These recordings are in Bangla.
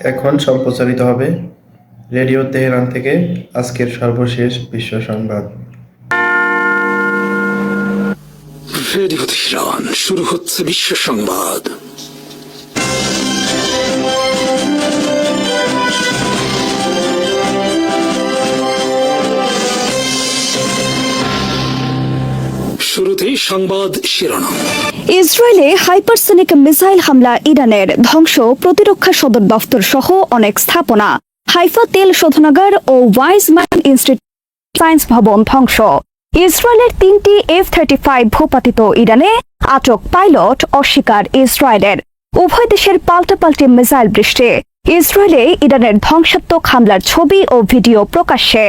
এখন সম্প্রচারিত হবে রেডিও তেহরান থেকে আজকের সর্বশেষ বিশ্ব সংবাদ। রেডিও তেহরান, শুরু হচ্ছে বিশ্ব সংবাদ। সংবাদ শিরোনাম। ইসরায়েলে হাইপারসোনিক মিসাইল হামলা ইরানের ধ্বংস প্রতিরক্ষা সদর দফতর সহ অনেক স্থাপনা। হাইফা তেল শোধনাগার ও ওয়াইজম্যান ইনস্টিটিউট সায়েন্স ভবন ধ্বংস। ইসরায়েলের তিনটি এফ থার্টি ফাইভ ভূপাতিত ইরানে আটক পাইলট অস্বীকার ইসরায়েলের। উভয় দেশের পাল্টাপাল্টি মিসাইল বৃষ্টি। ইসরায়েলে ইরানের ধ্বংসাত্মক হামলার ছবি ও ভিডিও প্রকাশ্যে।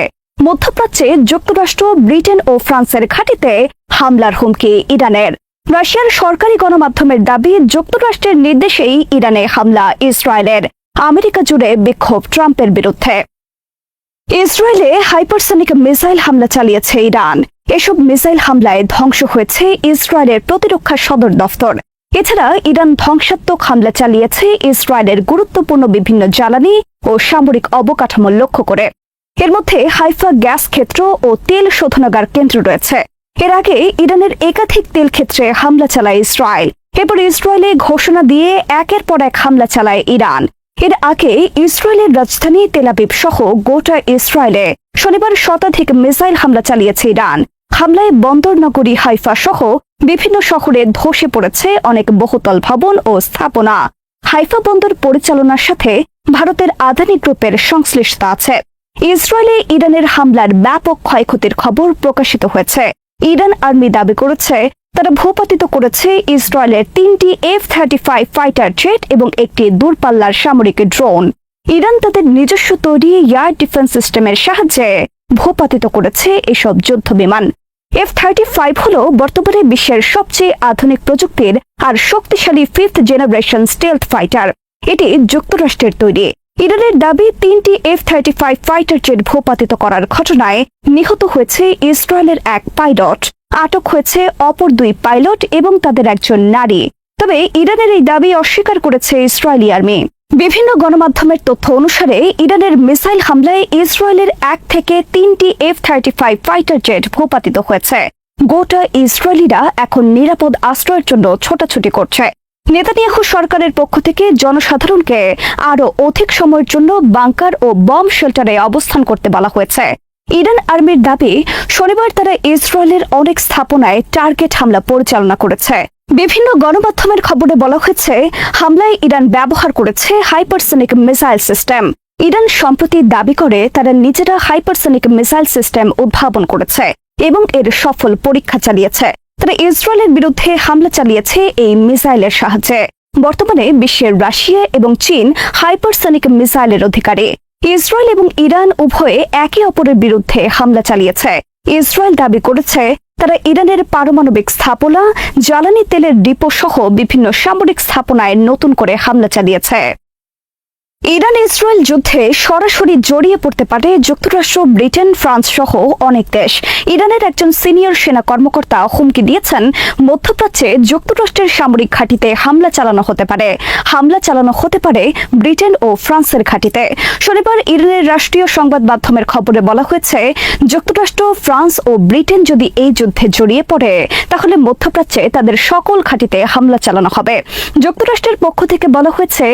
মধ্যপ্রাচ্যে যুক্তরাষ্ট্র, ব্রিটেন ও ফ্রান্সের ঘাঁটিতে হামলার হুমকি ইরানের। রাশিয়ার সরকারি গণমাধ্যমের দাবি, যুক্তরাষ্ট্রের নির্দেশেই ইরানে হামলা ইসরায়েলের। আমেরিকা জুড়ে বিক্ষোভ ট্রাম্পের বিরুদ্ধে। ইসরায়েলে হাইপারসনিক মিসাইল হামলা চালিয়েছে ইরান। এসব মিসাইল হামলায় ধ্বংস হয়েছে ইসরায়েলের প্রতিরক্ষা সদর দফতর। এছাড়া ইরান ধ্বংসাত্মক হামলা চালিয়েছে ইসরায়েলের গুরুত্বপূর্ণ বিভিন্ন জ্বালানি ও সামরিক অবকাঠামো লক্ষ্য করে। এর মধ্যে হাইফা গ্যাস ক্ষেত্র ও তেল শোধনাগার কেন্দ্র রয়েছে। এর আগে ইরানের একাধিক তেল ক্ষেত্রে হামলা চালায় ইসরায়েল। এরপর ইসরায়েলে ঘোষণা দিয়ে একের পর এক হামলা চালায় ইরান। এর আগে ইসরায়েলের রাজধানী তেলাবিব সহ গোটা ইসরায়েলে শনিবার শতাধিক মিসাইল হামলা চালিয়েছে ইরান। হামলায় বন্দর নগরী হাইফা সহ বিভিন্ন শহরে ধসে পড়েছে অনেক বহুতল ভবন ও স্থাপনা। হাইফা বন্দর পরিচালনার সাথে ভারতের আদানি গ্রুপের সংশ্লিষ্টতা আছে। ইসরায়েলে ইরানের হামলার ব্যাপক ক্ষয়ক্ষতির খবর প্রকাশিত হয়েছে। ইরান আর্মি দাবি করেছে, তারা ভূপাতিত করেছে ইসরায়েলের তিনটি F thirty five fighter jet এবং একটি দূরপাল্লার সামরিক ড্রোন। ইরান তাদের নিজস্ব তৈরি এয়ার ডিফেন্স সিস্টেমের সাহায্যে ভূপাতিত করেছে এসব যুদ্ধ বিমান। এফ থার্টি ফাইভ হল বর্তমানে বিশ্বের সবচেয়ে আধুনিক প্রযুক্তির আর শক্তিশালী ফিফথ জেনারেশন স্টেলথ ফাইটার এটি যুক্তরাষ্ট্রের তৈরি। ইরানের দাবি, তিনটি F thirty five fighter jet ভূপাতিত করার ঘটনায় নিহত হয়েছে ইসরায়েলের এক পাইলট। আটক হয়েছে অপর দুই পাইলট এবং তাদের একজন নারী। তবে ইরানের এই দাবি অস্বীকার করেছে ইসরায়েলি আর্মি। বিভিন্ন গণমাধ্যমের তথ্য অনুসারে ইরানের মিসাইল হামলায় ইসরায়েলের এক থেকে তিনটি F thirty five fighter jet ভূপাতিত হয়েছে। গোটা ইসরায়েলিরা এখন নিরাপদ আশ্রয়ের জন্য ছোটাছুটি করছে। নেতানিয়াহু সরকারের পক্ষ থেকে জনসাধারণকে আরও অধিক সময়ের জন্য বাংকার ও বম শেল্টারে অবস্থান করতে বলা হয়েছে। ইরান আর্মির দাবি, শনিবার তারা ইসরায়েলের অনেক স্থাপনায় টার্গেট হামলা পরিচালনা করেছে। বিভিন্ন গণমাধ্যমের খবরে বলা হয়েছে, হামলায় ইরান ব্যবহার করেছে হাইপারসনিক মিসাইল সিস্টেম। ইরান সম্প্রতি দাবি করে, তারা নিজেরা হাইপারসনিক মিসাইল সিস্টেম উদ্ভাবন করেছে এবং এর সফল পরীক্ষা চালিয়েছে। তারা ইসরায়েলের বিরুদ্ধে হামলা চালিয়েছে এই মিসাইলের সাহায্যে। বর্তমানে বিশ্বের রাশিয়া এবং চীন হাইপারসনিক মিসাইলের অধিকারী। ইসরায়েল এবং ইরান উভয়ে একে অপরের বিরুদ্ধে হামলা চালিয়েছে। ইসরায়েল দাবি করেছে, তারা ইরানের পারমাণবিক স্থাপনা, জ্বালানি তেলের ডিপো সহ বিভিন্ন সামরিক স্থাপনায় নতুন করে হামলা চালিয়েছে। ইরান ইসরায়েল যুদ্ধে সরাসরি জড়িয়ে পড়তে পারে যুক্তরাষ্ট্র, ব্রিটেন, ফ্রান্স সহ অনেক দেশ। ইরানের একজন সিনিয়র সেনা কর্মকর্তা হুমকি দিয়েছেন, মধ্যপ্রাচ্যে যুক্তরাষ্ট্রের সামরিক ঘাঁটিতে হামলা চালানো হতে পারে। হামলা চালানো হতে পারে ব্রিটেন ও ফ্রান্সের ঘাঁটিতে। শনিবার ইরানের রাষ্ট্রীয় সংবাদ মাধ্যমের খবরে বলা হয়েছে, যুক্তরাষ্ট্র, ফ্রান্স ও ব্রিটেন যদি এই যুদ্ধে জড়িয়ে পড়ে, তাহলে মধ্যপ্রাচ্যে তাদের সকল ঘাঁটিতে হামলা চালানো হবে। যুক্তরাষ্ট্রের পক্ষ থেকে বলা হয়েছে,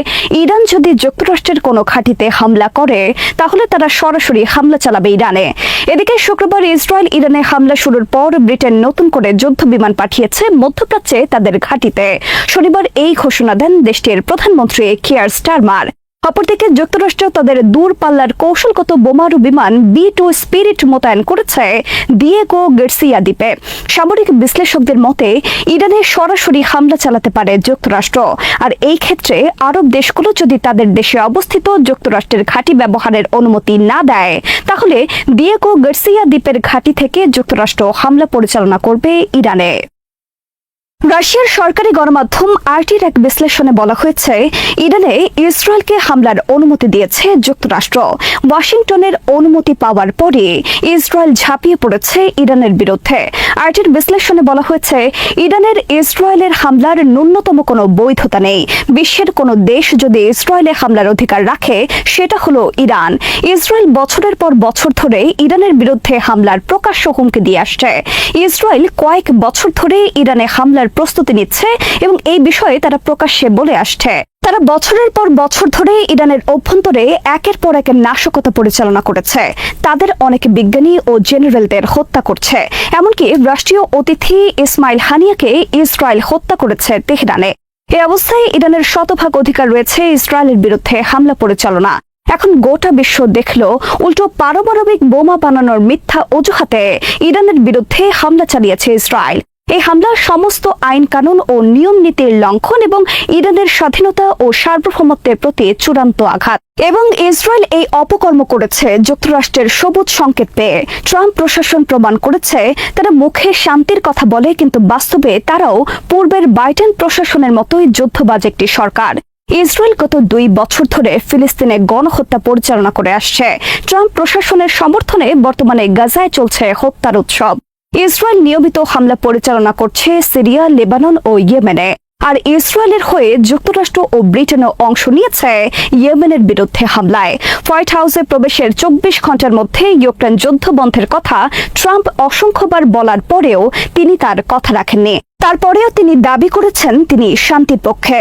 ইরান যদি যুক্তরাষ্ট্র যুক্তরাষ্ট্রের কোনো ঘাঁটিতে হামলা করে, তাহলে তারা সরাসরি হামলা চালাবে ইরানে। এদিকে শুক্রবার ইসরায়েল ইরানে হামলা শুরুর পর ব্রিটেন নতুন করে যুদ্ধ বিমান পাঠিয়েছে মধ্যপ্রাচ্যে তাদের ঘাঁটিতে। শনিবার এই ঘোষণা দেন দেশটির প্রধানমন্ত্রী কিয়ার স্টারমার। অপরদিকে যুক্তরাষ্ট্র তাদের দূরপাল্লার কৌশলগত বোমারু বিমান বি টু স্পিরিট মোতায়েন করেছে দিয়েগো গের্সিয়া দ্বীপে। সামরিক বিশ্লেষকদের মতে, ইরানে সরাসরি হামলা চালাতে পারে যুক্তরাষ্ট্র। আর এই ক্ষেত্রে আরব দেশগুলো যদি তাদের দেশে অবস্থিত যুক্তরাষ্ট্রের ঘাঁটি ব্যবহারের অনুমতি না দেয়, তাহলে দিয়েগো গার্সিয়া দ্বীপের ঘাঁটি থেকে যুক্তরাষ্ট্র হামলা পরিচালনা করবে ইরানে। রাশিয়ার সরকারি গণমাধ্যম আরটির এক বিশ্লেষণে বলা হয়েছে, ইরানে ইসরায়েলকে হামলার অনুমতি দিয়েছে যুক্তরাষ্ট্র। ওয়াশিংটনের অনুমতি পাওয়ার পরে ইসরায়েল ঝাঁপিয়ে পড়েছে ইরানের বিরুদ্ধে। আরটির বিশ্লেষণে বলা হয়েছে, ইরানের ইসরায়েলের হামলার ন্যূনতম কোনো বৈধতা নেই। বিশ্বের কোনো দেশ যদি ইসরায়েলে হামলার অধিকার রাখে, সেটা হলো ইরান। ইসরায়েল বছরের পর বছর ধরে ইরানের বিরুদ্ধে হামলার প্রকাশ্য হুমকি দিয়ে আসছে। ইসরায়েল কয়েক বছর ধরে ইরানে হামলার প্রস্তুতি নিচ্ছে এবং এই বিষয়ে তারা প্রকাশ্যে বলে আসছে। তারা বছরের পর বছর ধরে ইরানের অভ্যন্তরে একের পর এক নাশকতা পরিচালনা করেছে। তাদের অনেক বিজ্ঞানী ও জেনারেলদের হত্যা করছে। এমনকি রাষ্ট্রীয় অতিথি ইসমাইল হানিয়াকে ইসরায়েল হত্যা করেছে তেহরানে। এ অবস্থায় ইরানের শতভাগ অধিকার রয়েছে ইসরায়েলের বিরুদ্ধে হামলা পরিচালনা। এখন গোটা বিশ্ব দেখল উল্টো পারমাণবিক বোমা বানানোর মিথ্যা অজুহাতে ইরানের বিরুদ্ধে হামলা চালিয়েছে ইসরায়েল। এই হামলা সমস্ত আইন কানুন ও নিয়ম নীতির লঙ্ঘন এবং ইরানের স্বাধীনতা ও সার্বভৌমত্বের প্রতি চূড়ান্ত আঘাত। এবং ইসরায়েল এই অপকর্ম করেছে, যুক্তরাষ্ট্রের সবুজ সংকেত পেয়ে। ট্রাম্প প্রশাসন প্রমাণ করেছে, তারা মুখে শান্তির কথা বলে, কিন্তু বাস্তবে তারাও পূর্বের বাইডেন প্রশাসনের মতোই যুদ্ধবাজ একটি সরকার। ইসরায়েল গত দুই বছর ধরে ফিলিস্তিনে গণহত্যা পরিচালনা করে আসছে। ট্রাম্প প্রশাসনের সমর্থনে বর্তমানে গাজায় চলছে হত্যার উৎসব। ইসরায়েল নিয়মিত হামলা পরিচালনা করছে সিরিয়া, লেবানন ও ইয়েমেনে। আর ইসরায়েলের হয়ে যুক্তরাষ্ট্র ও ব্রিটেনও অংশ নিয়েছে ইয়েমেনের বিরুদ্ধে হামলায়। হোয়াইট হাউসে প্রবেশের চব্বিশ ঘণ্টার মধ্যে ইউক্রেন যুদ্ধ বন্ধের কথা ট্রাম্প অসংখ্যবার বলার পরেও তিনি তার কথা রাখেননি। তারপরেও তিনি দাবি করেছেন তিনি শান্তির পক্ষে।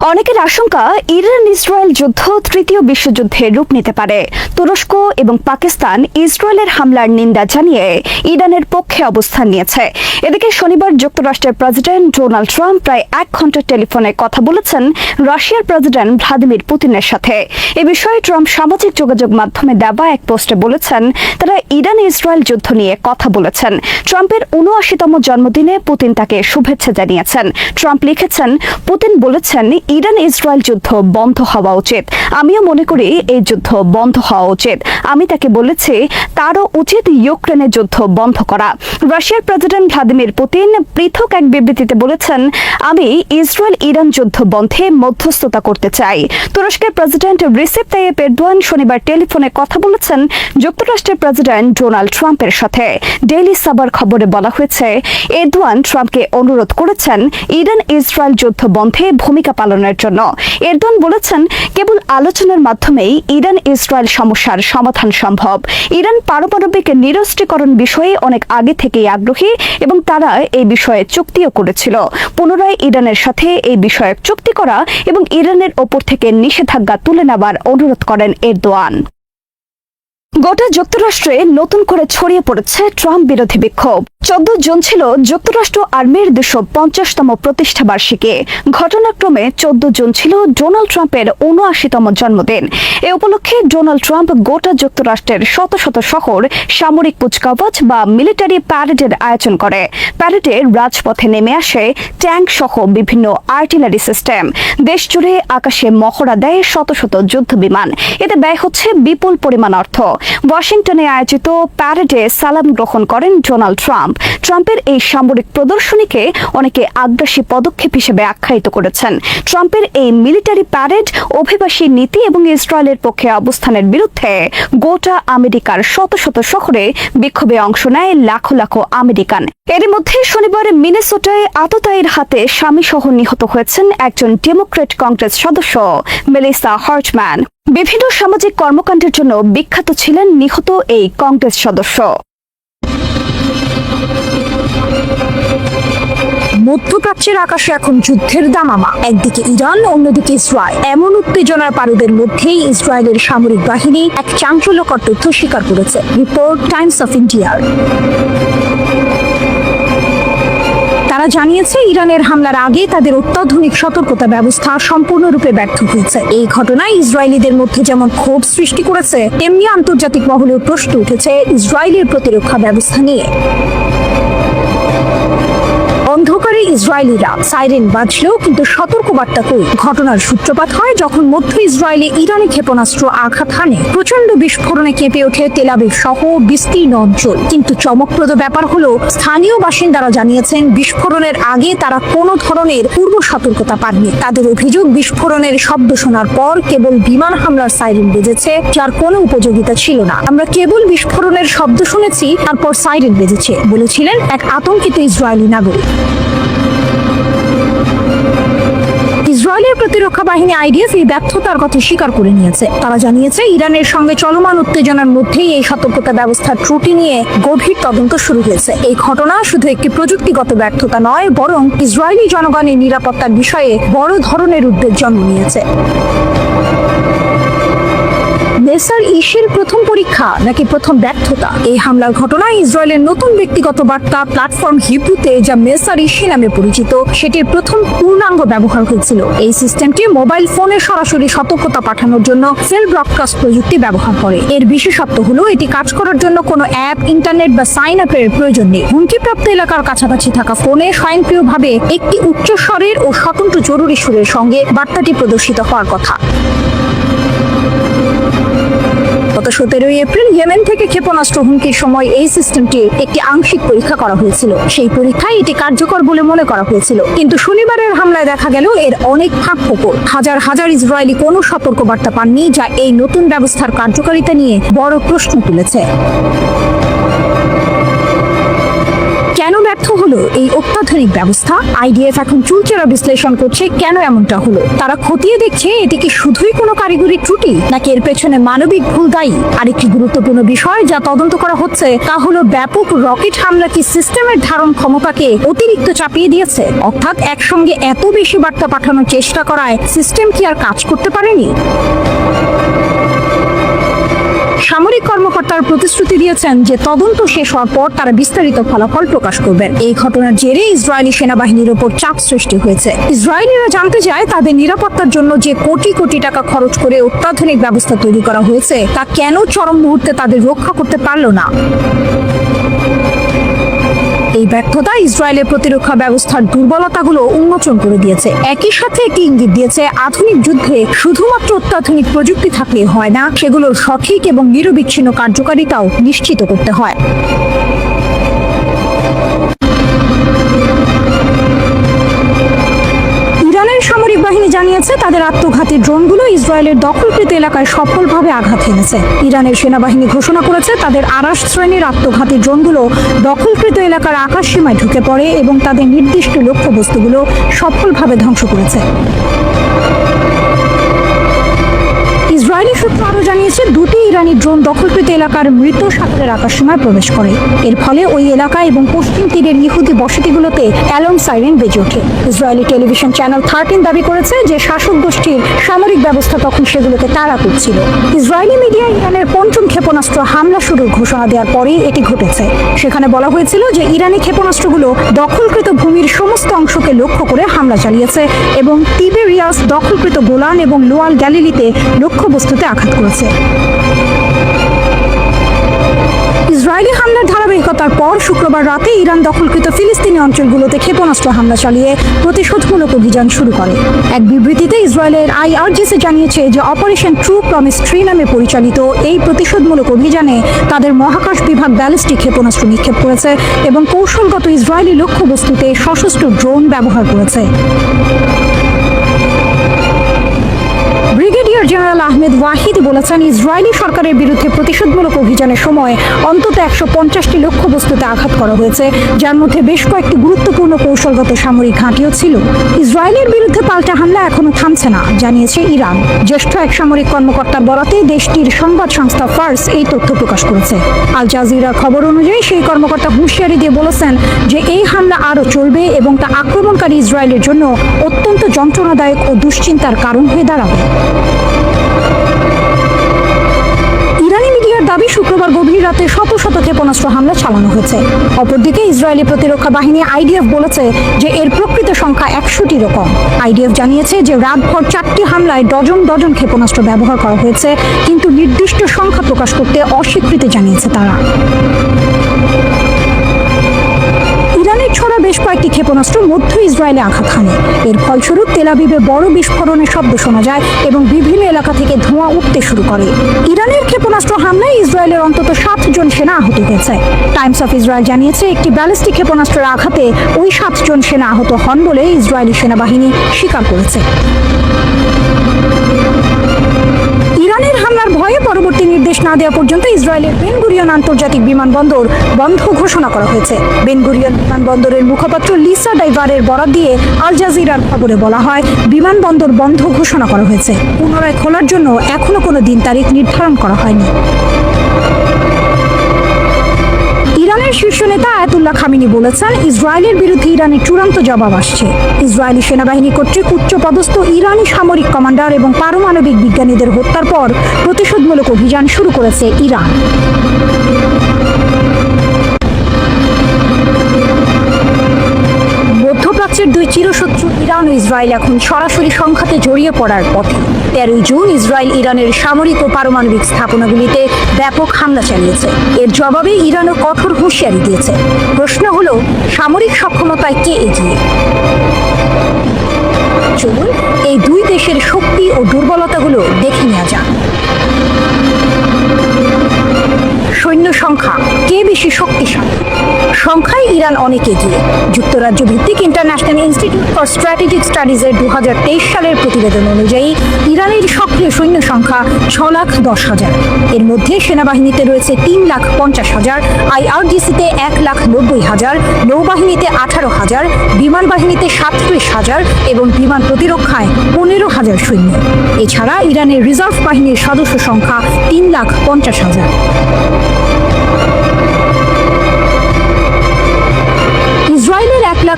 অনেকের আশঙ্কা ইরান ইসরায়েল যুদ্ধ তৃতীয় বিশ্বযুদ্ধে রূপ নিতে পারে। তুরস্ক এবং পাকিস্তান ইসরায়েলের হামলার নিন্দা জানিয়ে ইরানের পক্ষে অবস্থান নিয়েছে। এদিকে শনিবার যুক্তরাষ্ট্রের প্রেসিডেন্ট ডোনাল্ড ট্রাম্প প্রায় এক ঘণ্টা টেলিফোনে কথা বলেছেন রাশিয়ার প্রেসিডেন্ট ভ্লাদিমির পুতিনের সাথে। এ বিষয়ে ট্রাম্প সামাজিক যোগাযোগ মাধ্যমে দেওয়া এক পোস্টে বলেছেন, তারা ইরান ইসরায়েল যুদ্ধ নিয়ে কথা বলেছেন। ট্রাম্পের উনআশিতম জন্মদিনে পুতিন তাকে শুভেচ্ছা জানিয়েছেন। ট্রাম্প লিখেছেন, পুতিন বলেছেন, ইরান ইসরায়েল যুদ্ধ বন্ধ হওয়া উচিত। আমিও মনে করি এই যুদ্ধ বন্ধ হওয়া উচিত। আমি তাকে বলেছি, তারও উচিত ইউক্রেনের যুদ্ধ বন্ধ করা। রাশিয়ার প্রেসিডেন্ট ভ্লাদিমির পুতিন পৃথক এক বিবৃতিতে বলেছেন, আমি ইসরায়েল ইরান যুদ্ধ বন্ধে মধ্যস্থতা করতে চাই। তুরস্কের প্রেসিডেন্ট রিসেপ তাইয়েপ এরদোয়ান শনিবার টেলিফোনে কথা বলেছেন যুক্তরাষ্ট্রের প্রেসিডেন্ট ডোনাল্ড ট্রাম্পের সাথে। ডেইলি সাবার খবরে বলা হয়েছে, এরদোয়ান ট্রাম্পকে অনুরোধ করেছেন ইরান ইসরায়েল যুদ্ধ বন্ধে ভূমিকা পালনের জন্য। এরদোয়ান বলেছেন, কেবল আলোচনার মাধ্যমেই ইরান ইসরায়েল সমস্যার সমাধান সম্ভব। ইরান পারমাণবিক নিরস্ত্রীকরণ বিষয়ে অনেক আগে থেকেই আগ্রহী এবং তারা এই বিষয়ে চুক্তিও করেছিল। পুনরায় ইরানের সাথে এই বিষয়ে চুক্তি করা এবং ইরানের ওপর থেকে নিষেধাজ্ঞা তুলে নেবার অনুরোধ করেন এরদোয়ান। গোটা যুক্তরাষ্ট্রে নতুন করে ছড়িয়ে পড়েছে ট্রাম্প বিরোধী বিক্ষোভ। চোদ্দ জুন ছিল যুক্তরাষ্ট্র আর্মির দুশো পঞ্চাশতম প্রতিষ্ঠা বার্ষিকী। ঘটনাক্রমে চোদ্দ জুন ছিল ডোনাল্ড ট্রাম্পের উনআশিতম জন্মদিন। এ উপলক্ষে ডোনাল্ড ট্রাম্প গোটা যুক্তরাষ্ট্রের শত শত শহর, সামরিক কুচকাওয়াজ বা মিলিটারি প্যারেডের আয়োজন করে। প্যারেডে রাজপথে নেমে আসে ট্যাঙ্ক সহ বিভিন্ন আর্টিলারি সিস্টেম। দেশ জুড়ে আকাশে মহড়া দেয় শত শত যুদ্ধ বিমান। এতে ব্যয় হচ্ছে বিপুল পরিমাণ অর্থ। ওয়াশিংটনে আয়োজিত প্যারেডে সালাম গ্রহণ করেন ডোনাল্ড ট্রাম্প। ট্রাম্পের এই সামরিক প্রদর্শনীকে অনেকে আগ্রাসী পদক্ষেপ হিসেবে আখ্যায়িত করেছেন। ট্রাম্পের এই মিলিটারি প্যারেড অভিবাসী নীতি এবং ইসরায়েলের পক্ষে অবস্থানের বিরুদ্ধে গোটা আমেরিকার শত শত শহরে বিক্ষোভে অংশ নেয় লাখো লাখো আমেরিকান। এর মধ্যে শনিবার মিনেসোটায় আততায়ীর হাতে স্বামী সহ নিহত হয়েছেন একজন ডেমোক্রেট কংগ্রেস সদস্য, মেলিসা হার্টম্যান। বিভিন্ন সামাজিক কর্মকাণ্ডের জন্য বিখ্যাত ছিলেন নিহত এই কংগ্রেস সদস্য। মধ্যপ্রাচ্যের আকাশে এখন যুদ্ধের দামামা। একদিকে ইরান, অন্যদিকে ইসরায়েল। এমন উত্তেজনার পারদের মধ্যেই ইসরায়েলের সামরিক বাহিনী এক চাঞ্চল্যকর তথ্য স্বীকার করেছে। রিপোর্ট টাইমস অফ ইন্ডিয়ার। তারা জানিয়েছে, ইরানের হামলার আগে তাদের অত্যাধুনিক সতর্কতা ব্যবস্থা সম্পূর্ণরূপে ব্যর্থ হয়েছে। এই ঘটনায় ইসরায়েলিদের মধ্যে যেমন ক্ষোভ সৃষ্টি করেছে, তেমনি আন্তর্জাতিক মহলেও প্রশ্ন উঠেছে ইসরায়েলের প্রতিরক্ষা ব্যবস্থা নিয়ে। অন্ধকারে ইসরায়েলিরা। সাইরেন বাজলেও কিন্তু সতর্কবার্তা কই। ঘটনার সূত্রপাত হয় যখন মধ্য ইসরায়েলে ইরানি ক্ষেপণাস্ত্র আঘাত হানে। প্রচণ্ড বিস্ফোরণে কেঁপে ওঠে তেলাবিব সহ বিস্তীর্ণ অঞ্চল। কিন্তু চমকপ্রদ ব্যাপার হলো, স্থানীয় বাসিন্দারা জানিয়েছেন, বিস্ফোরণের আগে তারা কোনো ধরনের পূর্ব সতর্কতা পাননি। তাদের অভিযোগ, বিস্ফোরণের শব্দ শোনার পর কেবল বিমান হামলার সাইরেন বেজেছে, যার কোনো উপযোগিতা ছিল না। আমরা কেবল বিস্ফোরণের শব্দ শুনেছি, তারপর সাইরেন বেজেছে, বলেছিলেন এক আতঙ্কিত ইসরায়েলি নাগরিক। ইসরায়েলের প্রতিরক্ষা বাহিনী আইডিএফ এই ব্যর্থতার কথা স্বীকার করে নিয়েছে। তারা জানিয়েছে, ইরানের সঙ্গে চলমান উত্তেজনার মধ্যেই এই সতর্কতা ব্যবস্থার ত্রুটি নিয়ে গভীর তদন্ত শুরু হয়েছে। এই ঘটনা শুধু একটি প্রযুক্তিগত ব্যর্থতা নয়, বরং ইসরায়েলি জনগণের নিরাপত্তার বিষয়ে বড় ধরনের উদ্বেগ জন্ম নিয়েছে। ইসের প্রথম পরীক্ষা নাকি প্রথম ব্যর্থতা? এই হামলার ঘটনায় ইসরায়েলের নতুন ব্যক্তিগত বার্তা প্ল্যাটফর্ম হিব্রুতে যা মেসার ইসি নামে পরিচিত, সেটির প্রথম পূর্ণাঙ্গ ব্যবহার হয়েছিল। এই সিস্টেমটি মোবাইল ফোনে সরাসরি সতর্কতা পাঠানোর জন্য সেল ব্রডকাস্ট প্রযুক্তি ব্যবহার করে। এর বিশেষত্ব হলো, এটি কাজ করার জন্য কোনো অ্যাপ, ইন্টারনেট বা সাইন আপের প্রয়োজন নেই। হুমকিপ্রাপ্ত এলাকার কাছাকাছি থাকা ফোনে স্বয়ংক্রিয়ভাবে একটি উচ্চ স্বরের ও স্বতন্ত্র জরুরি সুরের সঙ্গে বার্তাটি প্রদর্শিত হওয়ার কথা। সতেরোই এপ্রিল ইয়েমেন থেকে ক্ষেপণাস্ত্র হুমকির সময় এই সিস্টেমটির একটি আংশিক পরীক্ষা করা হয়েছিল। সেই পরীক্ষায় এটি কার্যকর বলে মনে করা হয়েছিল। কিন্তু শনিবারের হামলায় দেখা গেল এর অনেক ফাঁক ফোকর হাজার হাজার ইসরায়েলি কোনো সতর্কবার্তা পাননি, যা এই নতুন ব্যবস্থার কার্যকারিতা নিয়ে বড় প্রশ্ন তুলেছে। কেন ব্যর্থ হলো এই অত্যাধুনিক ব্যবস্থা? আইডিএফ এখন চুলচেরা বিশ্লেষণ করছে কেন এমনটা হলো? তারা খতিয়ে দেখছে এটি কি শুধুই কোনো কারিগরি ত্রুটি, নাকি এর পেছনে মানবিক ভুল দায়ী? আরেকটি গুরুত্বপূর্ণ বিষয় যা তদন্ত করা হচ্ছে, তা হলো ব্যাপক রকেট হামলা কি সিস্টেমের ধারণ ক্ষমতাকে অতিরিক্ত চাপিয়ে দিয়েছে? অর্থাৎ একসঙ্গে এত বেশি বার্তা পাঠানোর চেষ্টা করায় সিস্টেম কি আর কাজ করতে পারেনি? সামরিক কর্মকর্তার প্রতিশ্রুতি দিয়েছেন যে তদন্ত শেষ হওয়ার পর তারা বিস্তারিত ফলাফল প্রকাশ করবেন এই ঘটনার জেরে ইসরায়েলি সেনাবাহিনীর ওপর চাপ সৃষ্টি হয়েছে। ইসরায়েলিরা জানতে চায় তাদের নিরাপত্তার জন্য যে কোটি কোটি টাকা খরচ করে অত্যাধুনিক ব্যবস্থা তৈরি করা হয়েছে, তা কেন চরম মুহূর্তে তাদের রক্ষা করতে পারল না। এই ব্যর্থতা ইসরায়েলের প্রতিরক্ষা ব্যবস্থার দুর্বলতাগুলো উন্মোচন করে দিয়েছে। একই সাথে একটি ইঙ্গিত দিয়েছে, আধুনিক যুদ্ধে শুধুমাত্র অত্যাধুনিক প্রযুক্তি থাকলে হয় না, সেগুলোর সঠিক এবং নিরবিচ্ছিন্ন কার্যকারিতাও নিশ্চিত করতে হয়। জানিয়েছে, তাদের আত্মঘাতী ড্রোনগুলো ইসরায়েলের দখলকৃত এলাকায় সফলভাবে আঘাত হেনেছে ইরানের সেনাবাহিনী ঘোষণা করেছে, তাদের আরাস শ্রেণির আত্মঘাতী ড্রোনগুলো দখলকৃত এলাকার আকাশ সীমায় ঢুকে পড়ে এবং তাদের নির্দিষ্ট লক্ষ্যবস্তুগুলো সফলভাবে ধ্বংস করেছে। ইসরায়েলি সূত্র আরও জানিয়েছে, দুটি ইরানি ড্রোন দখলকৃত এলাকার মৃত সাগরের আকাশসীমায় প্রবেশ করে। এর ফলে ওই এলাকা এবং পশ্চিম তীরের ইহুদি বসতিগুলোতে অ্যালার্ম সাইরেন বেজে ওঠে। ইসরায়েলি টেলিভিশন চ্যানেল থার্টিন দাবি করেছে যে শাসক গোষ্ঠীর সামরিক ব্যবস্থা তখন সেগুলোকে তাড়া করছিল। ইসরায়েলি মিডিয়া ইরানের পঞ্চম ক্ষেপণাস্ত্র হামলা শুরুর ঘোষণা দেওয়ার পরেই এটি ঘটেছে। সেখানে বলা হয়েছিল যে ইরানি ক্ষেপণাস্ত্রগুলো দখলকৃত ভূমির সমস্ত অংশকে লক্ষ্য করে হামলা চালিয়েছে এবং তিবেরিয়াস দখলকৃত গোলান এবং লোয়াল গ্যালিলিতে লক্ষ্যবস্তুতে আঘাত করেছে। ইসরায়েলি হামলার ধারাবাহিকতার পর শুক্রবার রাতে ইরান দখলকৃত ফিলিস্তিনি অঞ্চলগুলোতে ক্ষেপণাস্ত্র হামলা চালিয়ে প্রতিশোধমূলক অভিযান শুরু করে। এক বিবৃতিতে ইসরায়েলের আইআরজিসি জানিয়েছে যে অপারেশন ট্রু প্রমিস থ্রি নামে পরিচালিত এই প্রতিশোধমূলক অভিযানে তাদের মহাকাশ বিভাগ ব্যালিস্টিক ক্ষেপণাস্ত্র নিক্ষেপ করেছে এবং কৌশলগত ইসরায়েলি লক্ষ্যবস্তুতে সশস্ত্র ড্রোন ব্যবহার করেছে। ব্রিগেডিয়ার জেনারেল আহমেদ ওয়াহিদ বলেছেন, ইসরায়েলি সরকারের বিরুদ্ধে প্রতিশোধমূলক অভিযানের সময় অন্তত একশো পঞ্চাশটি লক্ষ্যবস্তুতে আঘাত করা হয়েছে, যার মধ্যে বেশ কয়েকটি গুরুত্বপূর্ণ কৌশলগত সামরিক ঘাঁটিও ছিল। ইসরায়েলের বিরুদ্ধে পাল্টা হামলা এখনও থামছে না, জানিয়েছে ইরান। জ্যেষ্ঠ এক সামরিক কর্মকর্তার বরাতে দেশটির সংবাদ সংস্থা ফার্স এই তথ্য প্রকাশ করেছে। আল জাজিরার খবর অনুযায়ী, সেই কর্মকর্তা হুঁশিয়ারি দিয়ে বলেছেন যে, এই হামলা আরও চলবে এবং তা আক্রমণকারী ইসরায়েলের জন্য অত্যন্ত যন্ত্রণাদায়ক ও দুশ্চিন্তার কারণ হয়ে দাঁড়াবে। ইরানি মিডিয়ার দাবি, শুক্রবার গভীর রাতে শত শত ক্ষেপণাস্ত্র হামলা চালানো হয়েছে। অপরদিকে ইসরায়েলি প্রতিরক্ষা বাহিনী আইডিএফ বলেছে যে এর প্রকৃত সংখ্যা একশোটিরও কম। আইডিএফ জানিয়েছে যে রাতভর চারটি হামলায় ডজন ডজন ক্ষেপণাস্ত্র ব্যবহার করা হয়েছে, কিন্তু নির্দিষ্ট সংখ্যা প্রকাশ করতে অস্বীকৃতি জানিয়েছে তারা। বেশ কয়েকটি ক্ষেপণাস্ত্র মধ্য ইসরায়েলে আঘাত হানে। এর ফলস্বরূপ তেলাবিবে বড় বিস্ফোরণের শব্দ শোনা যায় এবং বিভিন্ন এলাকা থেকে ধোঁয়া উঠতে শুরু করে। ইরানের ক্ষেপণাস্ত্র হামলায় ইসরায়েলের অন্তত সাত জন সেনা আহত হয়েছে। টাইমস অফ ইসরায়েল জানিয়েছে, একটি ব্যালিস্টিক ক্ষেপণাস্ত্রের আঘাতে ওই সাতজন সেনা আহত হন বলে ইসরায়েলি সেনাবাহিনী স্বীকার করেছে। ইরানের হামলার ভয়ে পরবর্তী নির্দেশ না দেওয়া পর্যন্ত ইসরায়েলের বেনগুরিয়ন আন্তর্জাতিক বিমানবন্দর বন্ধ ঘোষণা করা হয়েছে। বেনগুরিয়ন বিমানবন্দরের মুখপাত্র লিসা ডাইভারের বরাদ দিয়ে আল জাজিরার খবরে বলা হয়, বিমানবন্দর বন্ধ ঘোষণা করা হয়েছে। পুনরায় খোলার জন্য এখনও কোনো দিন তারিখ নির্ধারণ করা হয়নি। ইরানের শীর্ষ নেতা আয়াতুল্লাহ খামিনি বলেছেন, ইসরায়েলের বিরুদ্ধে ইরানের চূড়ান্ত জবাব আসছে। ইসরায়েলি সেনাবাহিনী কর্তৃক উচ্চপদস্থ ইরানি সামরিক কমান্ডার এবং পারমাণবিক বিজ্ঞানীদের হত্যার পর প্রতিশোধমূলক অভিযান শুরু করেছে ইরান। মধ্যপ্রাচ্যের দুই চিরশত্রু ইরান ও ইসরায়েল এখন সরাসরি সংঘাতে জড়িয়ে পড়ার পথে। তেরোই জুন ইসরায়েল ইরানের সামরিক ও পারমাণবিক স্থাপনাগুলিতে ব্যাপক হামলা চালিয়েছে। এর জবাবে ইরানও কঠোর হুঁশিয়ারি দিয়েছে। প্রশ্ন হলো, সামরিক সক্ষমতায় কে এগিয়ে? চলুন, এই দুই দেশের শক্তি ও দুর্বলতাগুলো দেখে নেওয়া যাক। সৈন্য সংখ্যা কে বেশি শক্তিশালী? সংখ্যায় ইরান অনেক এগিয়ে। যুক্তরাজ্য ভিত্তিক ইন্টারন্যাশনাল ইনস্টিটিউট ফর স্ট্র্যাটেজিক স্টাডিজের দু হাজার তেইশ সালের প্রতিবেদন অনুযায়ী, ইরানের সক্রিয় সৈন্য সংখ্যা ছ লাখ দশ হাজার। এর মধ্যে সেনাবাহিনীতে রয়েছে তিন লাখ পঞ্চাশ হাজার আইআরডিসিতে এক লাখ নব্বই হাজার, নৌবাহিনীতে আঠারো হাজার, বিমান বাহিনীতে সাতত্রিশ হাজার এবং বিমান প্রতিরক্ষায় পনেরো হাজার সৈন্য। এছাড়া ইরানের রিজার্ভ বাহিনীর সদস্য সংখ্যা তিন লাখ পঞ্চাশ হাজার।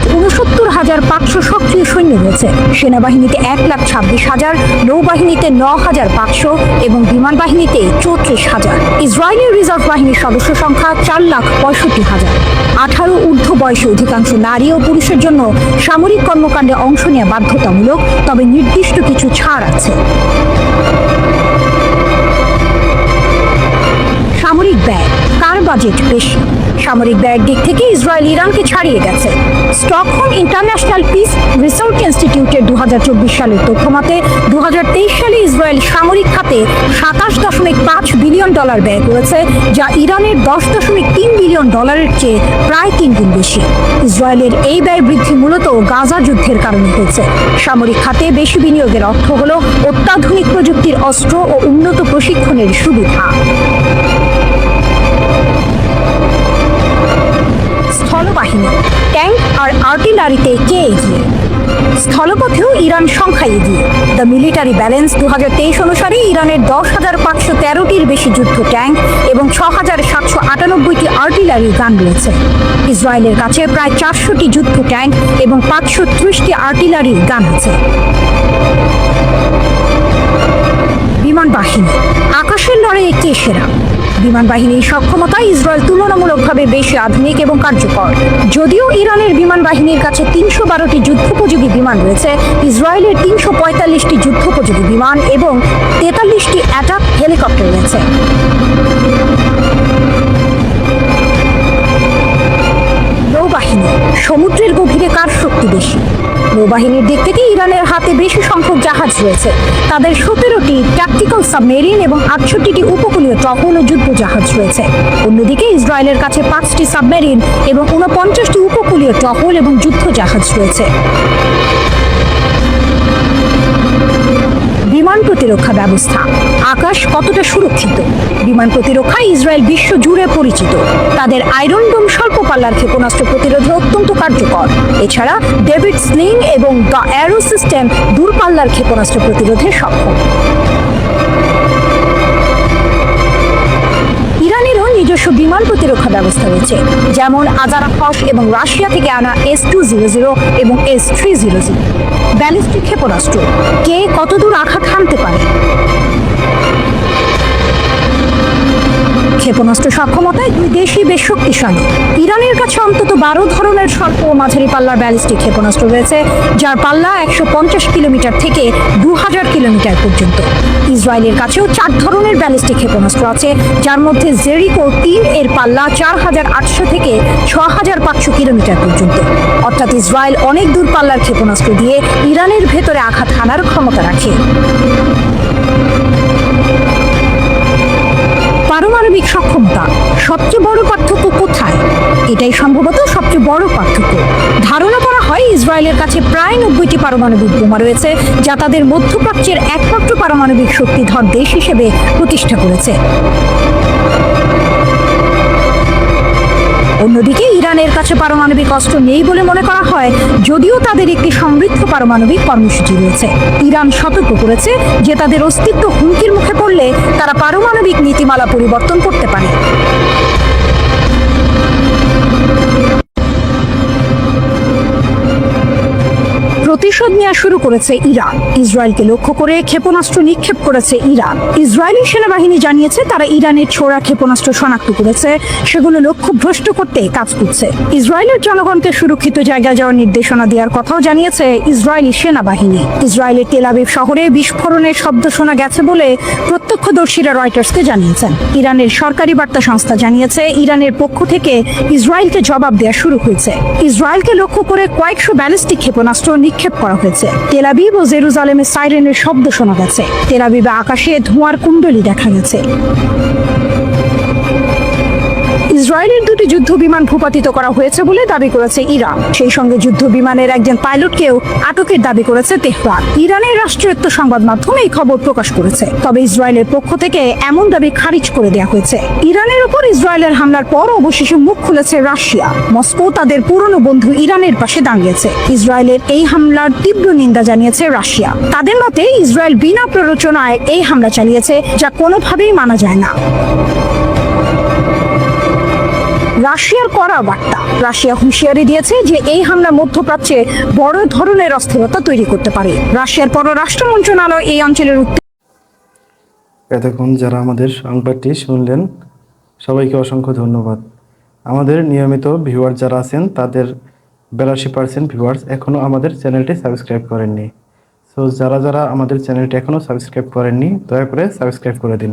লাখ উনসত্তর হাজার পাঁচশো সক্রিয় সৈন্য রয়েছে। সেনাবাহিনীতে এক লাখ ছাব্বিশ হাজার, নৌবাহিনীতে ন হাজার পাঁচশো এবং বিমান বাহিনীতে চৌত্রিশ হাজার। ইসরায়েলের রিজার্ভ বাহিনীর সদস্য সংখ্যা চার লাখ পঁয়ষট্টি হাজার। আঠারো ঊর্ধ্ব বয়সী অধিকাংশ নারী ও পুরুষের জন্য সামরিক কর্মকাণ্ডে অংশ নেওয়া বাধ্যতামূলক, তবে নির্দিষ্ট কিছু ছাড় আছে। বাজেট। বেশি, সামরিক ব্যয়ের দিক থেকে ইসরায়েল ইরানকে ছাড়িয়ে গেছে। স্টকহোম ইন্টারন্যাশনাল পিস রিসার্চ ইনস্টিটিউটের দু হাজার চব্বিশ সালের তথ্য মতে দু সালে ইসরায়েল সামরিক খাতে সাতাশ দশমিক পাঁচ বিলিয়ন ডলার ব্যয় করেছে, যা ইরানের দশ দশমিক তিন বিলিয়ন ডলারের চেয়ে প্রায় তিন গুণ বেশি। ইসরায়েলের এই ব্যয় বৃদ্ধি মূলত গাজা যুদ্ধের কারণে হয়েছে। সামরিক খাতে বেশি বিনিয়োগের অর্থ হল অত্যাধুনিক প্রযুক্তির অস্ত্র ও উন্নত প্রশিক্ষণের সুবিধা। স্থলবাহিনী, ট্যাঙ্ক আর আর্টিলারিতে কে এগিয়ে? স্থলপথেও ইরান সংখ্যায় এগিয়ে। দ্য মিলিটারি ব্যালেন্স দুহাজার তেইশ অনুসারে ইরানের দশ হাজার পাঁচশো তেরোটির বেশি যুদ্ধ ট্যাঙ্ক এবং ছ হাজার সাতশো আটানব্বইটি আর্টিলারি গান রয়েছে। ইসরায়েলের কাছে প্রায় চারশোটি যুদ্ধ ট্যাঙ্ক এবং পাঁচশো ত্রিশটি আর্টিলারি গান আছে। বিমান বাহিনী আকাশের লড়াইয়ে কে সেরা। বিমান বাহিনীর সক্ষমতা ইসরায়েল তুলনামূলকভাবে বেশি আধুনিক এবং কার্যকর। যদিও ইরানের বিমান বাহিনীর কাছে তিনশো বারোটি যুদ্ধোপযোগী বিমান রয়েছে, ইসরায়েলের তিনশো পঁয়তাল্লিশটি যুদ্ধোপযোগী বিমান এবং তেতাল্লিশটি অ্যাটাক হেলিকপ্টার রয়েছে। নৌবাহিনী, সমুদ্রের গভীরে কার শক্তি বেশি? নৌবাহিনীর দিক থেকে ইরানের হাতে বেশি সংখ্যক জাহাজ রয়েছে। তাদের সতেরোটি ট্যাকটিক্যাল সাবমেরিন এবং আটষট্টিটি উপকূলীয় টহল ও যুদ্ধ জাহাজ রয়েছে। অন্যদিকে ইসরায়েলের কাছে পাঁচটি সাবমেরিন এবং উনপঞ্চাশটি উপকূলীয় টহল এবং যুদ্ধ জাহাজ রয়েছে। প্রতিরক্ষা ব্যবস্থা। আকাশ কতটা সুরক্ষিত? বিমান প্রতিরক্ষা ইসরায়েল বিশ্ব জুড়ে পরিচিত। তাদের আয়রন ডোম স্বল্প পাল্লার ক্ষেপণাস্ত্র প্রতিরোধে অত্যন্ত কার্যকর। এছাড়া ডেভিড স্লিং এবং দ্য অ্যারো সিস্টেম দূরপাল্লার ক্ষেপণাস্ত্র প্রতিরোধে সক্ষম। নিজস্ব বিমান প্রতিরক্ষা ব্যবস্থা রয়েছে, যেমন আজারা এবং রাশিয়া থেকে আনা এস টু জিরো জিরো এবং S three zero zero ballistic ক্ষেপণাস্ত্র, কে কতদূর আঘাত হানতে পারে? ক্ষেপণাস্ত্র সক্ষমতায় দুই দেশই বেশ শক্তিশালী। ইরানের কাছে অন্তত বারো ধরনের স্বল্প ও মাঝারি পাল্লার ব্যালিস্টিক ক্ষেপণাস্ত্র রয়েছে, যার পাল্লা একশো পঞ্চাশ কিলোমিটার থেকে দু হাজার কিলোমিটার পর্যন্ত। ইসরায়েলের কাছেও চার ধরনের ব্যালিস্টিক ক্ষেপণাস্ত্র আছে, যার মধ্যে জেরিকো তিন, এর পাল্লা চার হাজার আটশো থেকে ছ হাজার পাঁচশো কিলোমিটার পর্যন্ত। অর্থাৎ ইসরায়েল অনেক দূর পাল্লার ক্ষেপণাস্ত্র দিয়ে ইরানের ভেতরে আঘাত হানার ক্ষমতা রাখে। পারমাণবিক সক্ষমতা। সবচেয়ে বড় পার্থক্য কোথায়? এটাই সম্ভবত সবচেয়ে বড় পার্থক্য। ধারণা করা হয় ইসরায়েলের কাছে প্রায় নব্বইটি পারমাণবিক বোমা রয়েছে, যা তাদের মধ্যপ্রাচ্যের একমাত্র পারমাণবিক শক্তিধর দেশ হিসেবে প্রতিষ্ঠা করেছে। ইরানের কাছে পারমাণবিক অস্ত্র নেই বলে মনে করা হয়, যদিও তাদের একটি সমৃদ্ধ পারমাণবিক কর্মসূচি রয়েছে। ইরান সতর্ক করেছে যে তাদের অস্তিত্ব হুমকির মুখে পড়লে তারা পারমাণবিক নীতিমালা পরিবর্তন করতে পারে। প্রতিশোধ নেওয়া শুরু করেছে ইরান। ইসরায়েলকে লক্ষ্য করে ক্ষেপণাস্ত্র নিক্ষেপ করেছে ইরান। ইসরায়েলি সেনাবাহিনী জানিয়েছে তারা ইরানের ছোড়া ক্ষেপণাস্ত্র শনাক্ত করেছে। সেগুলো লক্ষ্য ভ্রষ্ট করতে কাজ করছে। ইসরায়েলের জনগণকে সুরক্ষিত জায়গায় যাওয়ার নির্দেশনা দেওয়ার কথাও জানিয়েছে ইসরায়েলি সেনাবাহিনী। ইসরায়েলের তেলাবিব শহরে বিস্ফোরণের শব্দ শোনা গেছে বলে প্রত্যক্ষদর্শীরা রয়টার্সকে জানিয়েছেন। ইরানের সরকারি বার্তা সংস্থা জানিয়েছে, ইরানের পক্ষ থেকে ইসরায়েলকে জবাব দেওয়া শুরু হয়েছে। ইসরায়েলকে লক্ষ্য করে কয়েকশো ব্যালিস্টিক ক্ষেপণাস্ত্র নিক্ষেপ করা হয়েছে। তেলাবিব ও জেরুজালেমে সাইরেনের শব্দ শোনা গেছে। তেলাবিবে আকাশে ধোঁয়ার কুণ্ডলি দেখা গেছে। ইসরায়েলের দুটি যুদ্ধ বিমান ভূপাতিত করা হয়েছে বলে দাবি করেছে ইরান। সেই সঙ্গে যুদ্ধ বিমানের একজন পাইলটকেও আটকের দাবি করেছে তেহরান। ইরানের রাষ্ট্রায়ত্ত সংবাদ মাধ্যম এই খবর প্রকাশ করেছে। তবে ইসরায়েলের পক্ষ থেকে এমন দাবি খারিজ করে দেওয়া হয়েছে। ইরানের উপর ইসরায়েলের হামলার পর অবশেষে মুখ খুলেছে রাশিয়া। মস্কো তাদের পুরনো বন্ধু ইরানের পাশে দাঁড়িয়েছে। ইসরায়েলের এই হামলার তীব্র নিন্দা জানিয়েছে রাশিয়া। তাদের মতে, ইসরায়েল বিনা প্ররোচনায় এই হামলা চালিয়েছে, যা কোনোভাবেই মানা যায় না। রাশিয়ার করা বার্তা। রাশিয়া হুঁশিয়ারি দিয়েছে যে এই হামলা মধ্যপ্রাচ্যে বড় ধরনের অস্থিরতা তৈরি করতে পারে। রাশিয়ার পররাষ্ট্র মন্ত্রণালয় এই অঞ্চলের এতক্ষণ যারা আমাদের সংবাদটি শুনলেন, সবাইকে অসংখ্য ধন্যবাদ। আমাদের নিয়মিত ভিউয়ার যারা আছেন, তাদের বিরাশি পার্সেন্ট ভিউয়ার্স এখনও আমাদের চ্যানেলটি সাবস্ক্রাইব করেননি। সো যারা যারা আমাদের চ্যানেলটি এখনও সাবস্ক্রাইব করেননি, দয়া করে সাবস্ক্রাইব করে দিন।